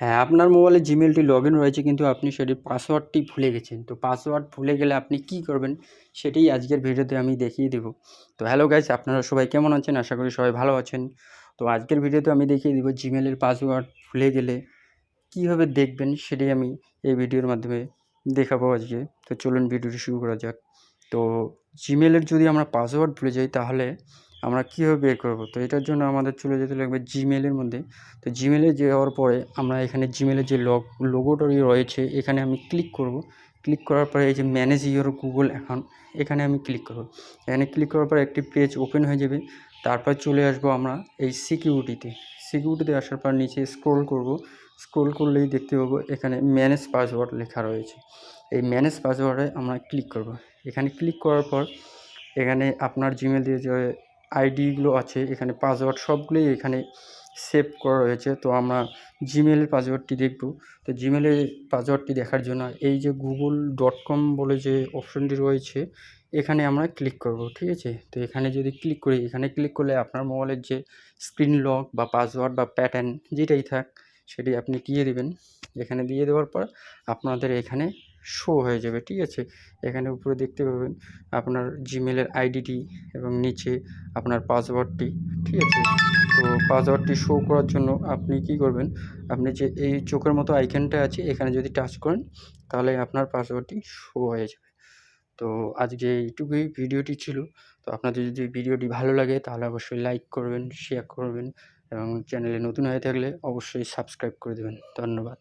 হ্যাঁ আপনার মোবাইলে জিমেলটি লগ ইন রয়েছে, কিন্তু আপনি সেটির পাসওয়ার্ডটি ভুলে গেছেন। তো পাসওয়ার্ড ভুলে গেলে আপনি কী করবেন, সেটাই আজকের ভিডিওতে আমি দেখিয়ে দেবো। তো হ্যালো গাইস আপনারা সবাই কেমন আছেন? আশা করি সবাই ভালো আছেন। তো আজকের ভিডিওতে আমি দেখিয়ে দেবো জিমেলের পাসওয়ার্ড ভুলে গেলে কীভাবে দেখবেন, সেটাই আমি এই ভিডিওর মাধ্যমে দেখাবো আজকে। তো চলুন ভিডিওটি শুরু করা যাক। তো জিমেলের যদি আমরা পাসওয়ার্ড ভুলে যাই, তাহলে আমরা কীভাবে বের করব? তো এটার জন্য আমাদের চলে যেতে লাগবে জিমেলের মধ্যে। তো জিমেলে যাওয়ার পরে আমরা এখানে জিমেলের যে লগ লোগোটারি রয়েছে, এখানে আমি ক্লিক করব। ক্লিক করার পরে এই যে ম্যানেজ ইওর গুগল অ্যাকাউন্ট এখানে আমি ক্লিক করব। এখানে ক্লিক করার পরে একটি পেজ ওপেন হয়ে যাবে। তারপর চলে আসব আমরা এই সিকিউরিটিতে সিকিউরিটিতে আসার পর নিচে স্ক্রোল করব। স্ক্রোল করলেই দেখতে পাবো এখানে ম্যানেজ পাসওয়ার্ড লেখা রয়েছে। এই ম্যানেজ পাসওয়ার্ডে আমরা ক্লিক করব। এখানে ক্লিক করার পর এখানে আপনার জিমেল দিয়ে যে আইডিগুলো আছে, এখানে পাসওয়ার্ড সবগুলোই এখানে সেভ করা রয়েছে। তো আমরা জিমেলের পাসওয়ার্ডটি দেখব। তো জিমেলের পাসওয়ার্ডটি দেখার জন্য এই যে গুগল ডট কম বলে যে অপশনটি রয়েছে, এখানে আমরা ক্লিক করব, ঠিক আছে? তো এখানে যদি ক্লিক করি, এখানে ক্লিক করলে আপনার মোবাইলের যে স্ক্রিন লক বা পাসওয়ার্ড বা প্যাটার্ন যেটাই থাক, সেটি আপনি দিয়ে দেবেন। এখানে দিয়ে দেওয়ার পর আপনাদের এখানে শো হয়ে যাবে, ঠিক আছে? এখানে উপরে দেখতে পাবেন আপনার জিমেলের আইডিটি এবং নিচে আপনার পাসওয়ার্ডটি ঠিক আছে? তো পাসওয়ার্ডটি শো করার জন্য আপনি কি করবেন? আপনি যে এই চোখের মতো আইকনটা আছে, এখানে যদি টাচ করেন, তাহলে আপনার পাসওয়ার্ডটি শো হয়ে যাবে। তো আজকে এইটুকুই, ভিডিওটি ছিল। তো আপনাদের যদি ভিডিওটি ভালো লাগে, তাহলে অবশ্যই লাইক করবেন শেয়ার করবেন এবং চ্যানেলে নতুন হয়ে থাকলে অবশ্যই সাবস্ক্রাইব করে দেবেন। ধন্যবাদ।